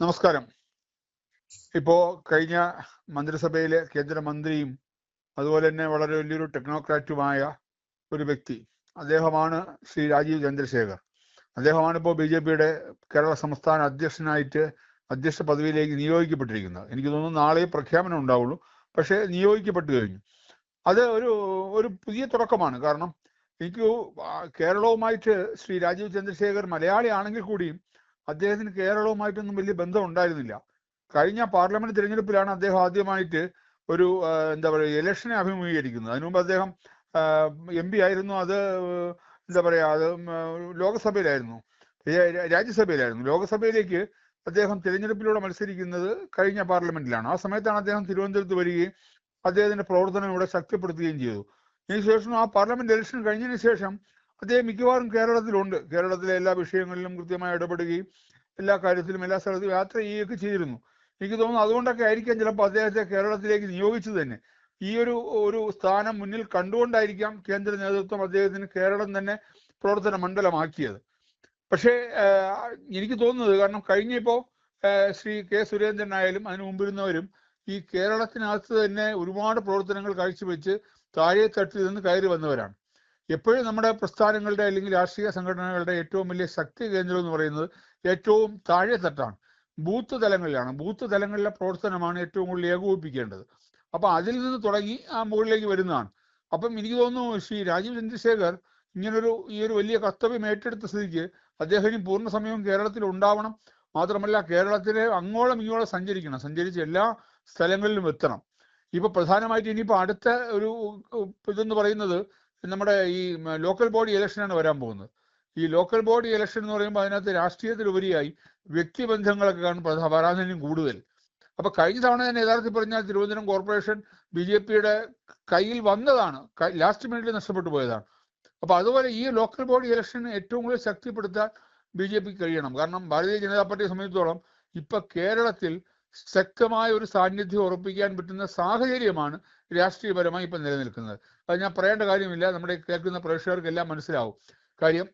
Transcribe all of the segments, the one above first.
നമസ്കാരം. ഇപ്പോ കഴിഞ്ഞ മന്ത്രിസഭയിലെ കേന്ദ്രമന്ത്രിയും അതുപോലെ തന്നെ വളരെ വലിയൊരു ടെക്നോക്രാറ്റുമായ ഒരു വ്യക്തി അദ്ദേഹമാണ് ശ്രീ രാജീവ് ചന്ദ്രശേഖർ. അദ്ദേഹമാണ് ഇപ്പോൾ ബി ജെ പിയുടെ കേരള സംസ്ഥാന അധ്യക്ഷനായിട്ട് അധ്യക്ഷ പദവിയിലേക്ക് നിയോഗിക്കപ്പെട്ടിരിക്കുന്നത്. എനിക്ക് തോന്നുന്നു നാളെ പ്രഖ്യാപനം ഉണ്ടാവുള്ളൂ. പക്ഷേ നിയോഗിക്കപ്പെട്ടു കഴിഞ്ഞു. അത് ഒരു ഒരു പുതിയ തുടക്കമാണ്. കാരണം എനിക്ക് കേരളവുമായിട്ട് ശ്രീ രാജീവ് ചന്ദ്രശേഖർ മലയാളി ആണെങ്കിൽ കൂടിയും അദ്ദേഹത്തിന് കേരളവുമായിട്ടൊന്നും വലിയ ബന്ധം ഉണ്ടായിരുന്നില്ല. കഴിഞ്ഞ പാർലമെന്റ് തിരഞ്ഞെടുപ്പിലാണ് അദ്ദേഹം ആദ്യമായിട്ട് ഒരു എന്താ പറയുക ഇലക്ഷനെ അഭിമുഖീകരിക്കുന്നത്. അതിനു മുമ്പ് അദ്ദേഹം എം പി ആയിരുന്നു. അത് എന്താ പറയുക അത് ലോകസഭയിലായിരുന്നു. രാജ്യസഭയിലായിരുന്നു. ലോകസഭയിലേക്ക് അദ്ദേഹം തിരഞ്ഞെടുപ്പിലൂടെ മത്സരിക്കുന്നത് കഴിഞ്ഞ പാർലമെന്റിലാണ്. ആ സമയത്താണ് അദ്ദേഹം തിരുവനന്തപുരത്ത് വരികയും അദ്ദേഹത്തിന്റെ പ്രവർത്തനം ഇവിടെ ശക്തിപ്പെടുത്തുകയും ചെയ്തു. ഇതിനുശേഷം ആ പാർലമെന്റ് ഇലക്ഷൻ കഴിഞ്ഞതിന് ശേഷം അദ്ദേഹം മിക്കവാറും കേരളത്തിലുണ്ട്. കേരളത്തിലെ എല്ലാ വിഷയങ്ങളിലും കൃത്യമായി ഇടപെടുകയും എല്ലാ കാര്യത്തിലും എല്ലാ സ്ഥലത്തും യാത്ര ചെയ്യുകയൊക്കെ ചെയ്തിരുന്നു. എനിക്ക് തോന്നുന്നു അതുകൊണ്ടൊക്കെ ആയിരിക്കാം ചിലപ്പോൾ അദ്ദേഹത്തെ കേരളത്തിലേക്ക് നിയോഗിച്ചത് തന്നെ. ഈ ഒരു ഒരു സ്ഥാനം മുന്നിൽ കണ്ടുകൊണ്ടായിരിക്കാം കേന്ദ്ര നേതൃത്വം അദ്ദേഹത്തിന് കേരളം തന്നെ പ്രവർത്തന മണ്ഡലമാക്കിയത്. പക്ഷേ എനിക്ക് തോന്നുന്നത് കാരണം കഴിഞ്ഞപ്പോൾ ശ്രീ കെ സുരേന്ദ്രൻ ആയാലും അതിനു മുമ്പിരുന്നവരും ഈ കേരളത്തിനകത്ത് തന്നെ ഒരുപാട് പ്രവർത്തനങ്ങൾ കാഴ്ചവെച്ച് താഴെ തട്ടിൽ നിന്ന് കയറി വന്നവരാണ്. എപ്പോഴും നമ്മുടെ പ്രസ്ഥാനങ്ങളുടെ അല്ലെങ്കിൽ രാഷ്ട്രീയ സംഘടനകളുടെ ഏറ്റവും വലിയ ശക്തി കേന്ദ്രം എന്ന് പറയുന്നത് ഏറ്റവും താഴെ തട്ടാണ്. ബൂത്ത് തലങ്ങളിലാണ്. ബൂത്ത് തലങ്ങളിലെ പ്രവർത്തനമാണ് ഏറ്റവും കൂടുതൽ ഏകോപിപ്പിക്കേണ്ടത്. അപ്പൊ അതിൽ നിന്ന് തുടങ്ങി ആ മുകളിലേക്ക് വരുന്നതാണ്. അപ്പം എനിക്ക് തോന്നുന്നു ശ്രീ രാജീവ് ചന്ദ്രശേഖർ ഇങ്ങനൊരു ഈ ഒരു വലിയ കർത്തവ്യം ഏറ്റെടുത്ത സ്ഥിതിക്ക് അദ്ദേഹം ഇനി പൂർണ സമയവും കേരളത്തിൽ ഉണ്ടാവണം. മാത്രമല്ല കേരളത്തിലെ അങ്ങോളം ഇങ്ങോളം സഞ്ചരിക്കണം. സഞ്ചരിച്ച് എല്ലാ സ്ഥലങ്ങളിലും എത്തണം. ഇപ്പൊ പ്രധാനമായിട്ട് ഇനിയിപ്പോ അടുത്ത ഒരു ഇതെന്ന് പറയുന്നത് നമ്മുടെ ഈ ലോക്കൽ ബോഡി ഇലക്ഷനാണ് വരാൻ പോകുന്നത്. ഈ ലോക്കൽ ബോഡി ഇലക്ഷൻ എന്ന് പറയുമ്പോൾ അതിനകത്ത് രാഷ്ട്രീയത്തിലുപരിയായി വ്യക്തിബന്ധങ്ങളൊക്കെ പ്രാധാന്യം കൂടുതൽ. അപ്പൊ കഴിഞ്ഞ തവണ തന്നെ യഥാർത്ഥത്തിൽ പറഞ്ഞാൽ തിരുവനന്തപുരം കോർപ്പറേഷൻ ബി ജെ പിയുടെ കയ്യിൽ വന്നതാണ് ലാസ്റ്റ് മിനിറ്റിൽ നഷ്ടപ്പെട്ടു പോയതാണ്. അപ്പൊ അതുപോലെ ഈ ലോക്കൽ ബോഡി ഇലക്ഷൻ ഏറ്റവും കൂടുതൽ ശക്തിപ്പെടുത്താൻ ബി ജെ പിക്ക് കഴിയണം. കാരണം ഭാരതീയ ജനതാ പാർട്ടിയെ സംബന്ധിച്ചിടത്തോളം ഇപ്പൊ കേരളത്തിൽ ശക്തമായ ഒരു സാന്നിധ്യം ഉറപ്പിക്കാൻ പറ്റുന്ന സാഹചര്യമാണ് രാഷ്ട്രീയപരമായി ഇപ്പൊ നിലനിൽക്കുന്നത്. അത് ഞാൻ പറയേണ്ട കാര്യമില്ല. നമ്മുടെ കേൾക്കുന്ന പ്രേക്ഷകർക്ക് എല്ലാം മനസ്സിലാവും. കാര്യം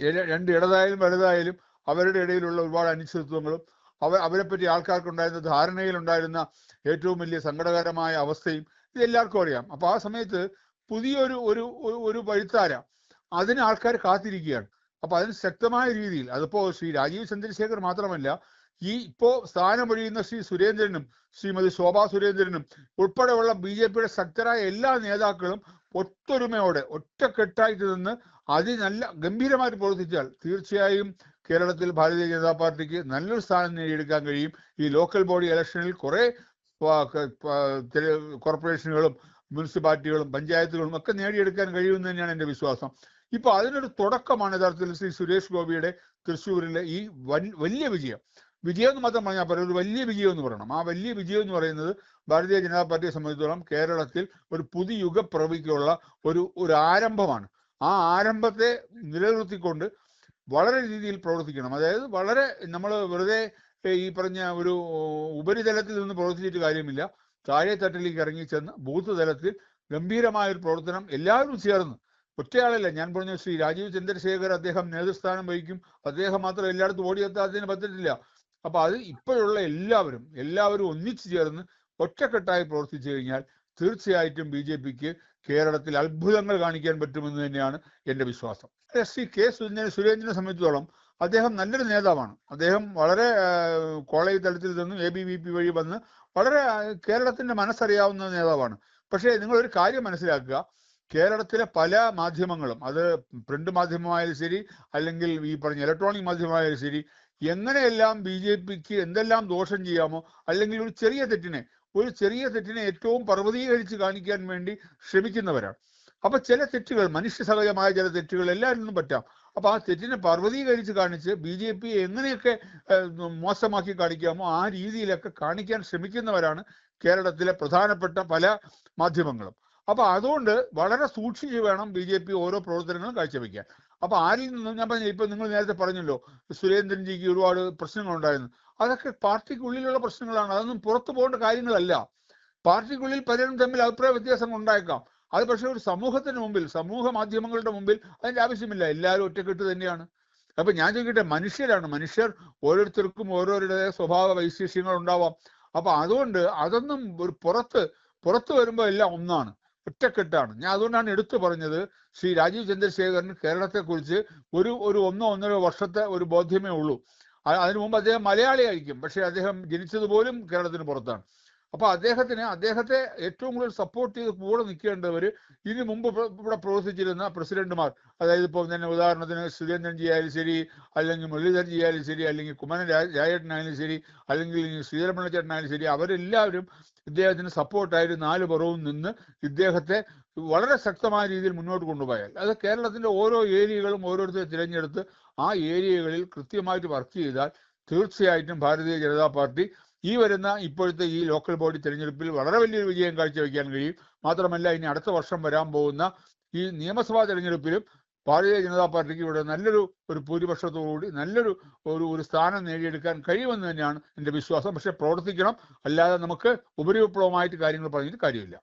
രണ്ട് ഇടതായാലും വലുതായാലും അവരുടെ ഇടയിലുള്ള ഒരുപാട് അനിശ്ചിതത്വങ്ങളും അവ അവരെപ്പറ്റി ആൾക്കാർക്കുണ്ടായിരുന്ന ധാരണയിലുണ്ടായിരുന്ന ഏറ്റവും വലിയ സങ്കടകരമായ അവസ്ഥയും ഇത് എല്ലാവർക്കും അറിയാം. അപ്പോൾ ആ സമയത്ത് പുതിയൊരു ഒരു ഒരു- വഴിത്താര അതിന് ആൾക്കാർ കാത്തിരിക്കുകയാണ്. അപ്പോൾ അതിന് ശക്തമായ രീതിയിൽ അതിപ്പോ ശ്രീ രാജീവ് ചന്ദ്രശേഖർ മാത്രമല്ല ഈ ഇപ്പോ സ്ഥാനമൊഴിയുന്ന ശ്രീ സുരേന്ദ്രനും ശ്രീമതി ശോഭാ സുരേന്ദ്രനും ഉൾപ്പെടെയുള്ള ബി ജെ പിയുടെ ശക്തരായ എല്ലാ നേതാക്കളും ഒത്തൊരുമയോടെ ഒറ്റക്കെട്ടായിട്ട് നിന്ന് അതി നല്ല ഗംഭീരമായിട്ട് പ്രവർത്തിച്ചാൽ തീർച്ചയായും കേരളത്തിൽ ഭാരതീയ ജനതാ പാർട്ടിക്ക് നല്ലൊരു സ്ഥാനം നേടിയെടുക്കാൻ കഴിയും. ഈ ലോക്കൽ ബോഡി ഇലക്ഷനിൽ കുറെ കോർപ്പറേഷനുകളും മുനിസിപ്പാലിറ്റികളും പഞ്ചായത്തുകളും ഒക്കെ നേടിയെടുക്കാൻ കഴിയുമെന്ന് തന്നെയാണ് എന്റെ വിശ്വാസം. ഇപ്പൊ അതിനൊരു തുടക്കമാണ് യഥാർത്ഥത്തിൽ ശ്രീ സുരേഷ് ഗോപിയുടെ തൃശ്ശൂരിലെ ഈ വലിയ വിജയം. വിജയം എന്ന് മാത്രം പറഞ്ഞാൽ പറയും ഒരു വലിയ വിജയം എന്ന് പറയണം. ആ വലിയ വിജയം എന്ന് പറയുന്നത് ഭാരതീയ ജനതാ പാർട്ടിയെ സംബന്ധിച്ചിടത്തോളം കേരളത്തിൽ ഒരു പുതിയ യുഗപ്രവിക്കുള്ള ഒരു ഒരു ആരംഭമാണ്. ആ ആരംഭത്തെ നിലനിർത്തിക്കൊണ്ട് വളരെ രീതിയിൽ പ്രവർത്തിക്കണം. അതായത് വളരെ നമ്മൾ വെറുതെ ഈ പറഞ്ഞ ഒരു ഉപരിതലത്തിൽ നിന്ന് പ്രവർത്തിച്ചിട്ട് കാര്യമില്ല. താഴെ തട്ടിലേക്ക് ഇറങ്ങി ചെന്ന് ബൂത്ത് തലത്തിൽ ഗംഭീരമായ ഒരു പ്രവർത്തനം എല്ലാവരും ചേർന്ന്. ഒറ്റയാളല്ല ഞാൻ പറഞ്ഞു ശ്രീ രാജീവ് ചന്ദ്രശേഖർ അദ്ദേഹം നേതൃസ്ഥാനം വഹിക്കും. അദ്ദേഹം മാത്രം എല്ലായിടത്തും ഓടിയെത്താത്തതിന് പറ്റത്തില്ല. അപ്പൊ അത് ഇപ്പോഴുള്ള എല്ലാവരും എല്ലാവരും ഒന്നിച്ചു ചേർന്ന് ഒറ്റക്കെട്ടായി പ്രവർത്തിച്ചു കഴിഞ്ഞാൽ തീർച്ചയായിട്ടും ബി ജെ പിക്ക് കേരളത്തിൽ അത്ഭുതങ്ങൾ കാണിക്കാൻ പറ്റുമെന്ന് തന്നെയാണ് എന്റെ വിശ്വാസം. എസ് സി കെ സുരേന്ദ്രനെ സംബന്ധിച്ചിടത്തോളം അദ്ദേഹം നല്ലൊരു നേതാവാണ്. അദ്ദേഹം വളരെ കോളേജ് തലത്തിൽ നിന്നും എ ബി വി പി വഴി വന്ന് വളരെ കേരളത്തിന്റെ മനസ്സറിയാവുന്ന നേതാവാണ്. പക്ഷേ നിങ്ങൾ ഒരു കാര്യം മനസ്സിലാക്കുക. കേരളത്തിലെ പല മാധ്യമങ്ങളും അത് പ്രിന്റ് മാധ്യമമായാലും ശരി അല്ലെങ്കിൽ ഈ പറഞ്ഞ ഇലക്ട്രോണിക് മാധ്യമമായാലും ശരി എങ്ങനെയെല്ലാം ബി ജെ പിക്ക് എന്തെല്ലാം ദോഷം ചെയ്യാമോ അല്ലെങ്കിൽ ഒരു ചെറിയ തെറ്റിനെ ഒരു ചെറിയ തെറ്റിനെ ഏറ്റവും പർവതീകരിച്ച് കാണിക്കാൻ വേണ്ടി ശ്രമിക്കുന്നവരാണ്. അപ്പൊ ചില തെറ്റുകൾ മനുഷ്യ സഹജമായ ചില തെറ്റുകൾ എല്ലാവരിലും പറ്റാം. അപ്പൊ ആ തെറ്റിനെ പർവതീകരിച്ച് കാണിച്ച് ബി ജെ പി എങ്ങനെയൊക്കെ മോശമാക്കി കാണിക്കാമോ ആ രീതിയിലൊക്കെ കാണിക്കാൻ ശ്രമിക്കുന്നവരാണ് കേരളത്തിലെ പ്രധാനപ്പെട്ട പല മാധ്യമങ്ങളും. അപ്പൊ അതുകൊണ്ട് വളരെ സൂക്ഷിച്ച് വേണം ബി ജെ പി ഓരോ പ്രവർത്തനങ്ങളും കാഴ്ചവെക്കാൻ. അപ്പൊ ആരിൽ നിന്നും ഞാൻ പറഞ്ഞു ഇപ്പൊ നിങ്ങൾ നേരത്തെ പറഞ്ഞല്ലോ സുരേന്ദ്രൻജിക്ക് ഒരുപാട് പ്രശ്നങ്ങൾ ഉണ്ടായിരുന്നു അതൊക്കെ പാർട്ടിക്കുള്ളിലുള്ള പ്രശ്നങ്ങളാണ് അതൊന്നും പുറത്തു പോകേണ്ട കാര്യങ്ങളല്ല. പാർട്ടിക്കുള്ളിൽ പലരും തമ്മിൽ അഭിപ്രായ വ്യത്യാസങ്ങൾ ഉണ്ടായേക്കാം. അത് പക്ഷേ ഒരു സമൂഹത്തിന് മുമ്പിൽ സമൂഹ മാധ്യമങ്ങളുടെ മുമ്പിൽ അതിന്റെ ആവശ്യമില്ല. എല്ലാവരും ഒറ്റക്കെട്ട് തന്നെയാണ്. അപ്പൊ ഞാൻ ചോദിക്കട്ടെ മനുഷ്യരാണ്. മനുഷ്യർ ഓരോരുത്തർക്കും ഓരോരുടെ സ്വഭാവ വൈശിഷ്ട്യങ്ങൾ ഉണ്ടാവാം. അപ്പൊ അതുകൊണ്ട് അതൊന്നും ഒരു പുറത്ത് പുറത്തു വരുമ്പോൾ എല്ലാം ഒന്നാണ്. ഒറ്റക്കെട്ടാണ് ഞാൻ അതുകൊണ്ടാണ് എടുത്തു പറഞ്ഞത് ശ്രീ രാജീവ് ചന്ദ്രശേഖരൻ കേരളത്തെക്കുറിച്ച് ഒരു ഒരു ഒന്നോ ഒന്നര വർഷത്തെ ഒരു ബോധ്യമേ ഉള്ളൂ. അതിനു മുമ്പ് അദ്ദേഹം മലയാളിയായിരിക്കും. പക്ഷെ അദ്ദേഹം ജനിച്ചത് പോലും കേരളത്തിന് പുറത്താണ്. അപ്പൊ അദ്ദേഹത്തിന് അദ്ദേഹത്തെ ഏറ്റവും കൂടുതൽ സപ്പോർട്ട് ചെയ്ത് കൂടെ നിൽക്കേണ്ടവർ ഇതിനു മുമ്പ് ഇവിടെ പ്രവർത്തിച്ചിരുന്ന പ്രസിഡന്റുമാർ. അതായത് ഇപ്പൊ തന്നെ ഉദാഹരണത്തിന് സുരേന്ദ്രൻജി ആയാലും ശരി അല്ലെങ്കിൽ മുരളീധരൻജി ആയാലും ശരി അല്ലെങ്കിൽ കുമ്മനം രാ- രാജേട്ടനായാലും ശരി അല്ലെങ്കിൽ ശ്രീധരമണ്ണച്ചേട്ടനായാലും ശരി അവരെല്ലാവരും ഇദ്ദേഹത്തിന് സപ്പോർട്ടായിട്ട് നാല് പുറവും നിന്ന് ഇദ്ദേഹത്തെ വളരെ ശക്തമായ രീതിയിൽ മുന്നോട്ട് കൊണ്ടുപോയാൽ. അത് കേരളത്തിന്റെ ഓരോ ഏരിയകളും ഓരോരുത്തരെ തിരഞ്ഞെടുത്ത് ആ ഏരിയകളിൽ കൃത്യമായിട്ട് വർക്ക് ചെയ്താൽ തീർച്ചയായിട്ടും ഭാരതീയ ജനതാ പാർട്ടി ഈ വരുന്ന ഇപ്പോഴത്തെ ഈ ലോക്കൽ ബോഡി തിരഞ്ഞെടുപ്പിൽ വളരെ വലിയൊരു വിജയം കാഴ്ചവെക്കാൻ കഴിയും. മാത്രമല്ല ഇനി അടുത്ത വർഷം വരാൻ പോകുന്ന ഈ നിയമസഭാ തിരഞ്ഞെടുപ്പിലും ഭാരതീയ ജനതാ പാർട്ടിക്ക് ഇവിടെ നല്ലൊരു ഒരു ഭൂരിപക്ഷത്തോടുകൂടി നല്ലൊരു ഒരു ഒരു സ്ഥാനം നേടിയെടുക്കാൻ കഴിയുമെന്ന് തന്നെയാണ് എന്റെ വിശ്വാസം. പക്ഷെ പ്രവർത്തിക്കണം. അല്ലാതെ നമുക്ക് ഉപരിവിപ്ലവമായിട്ട് കാര്യങ്ങൾ പറഞ്ഞിട്ട് കാര്യമില്ല.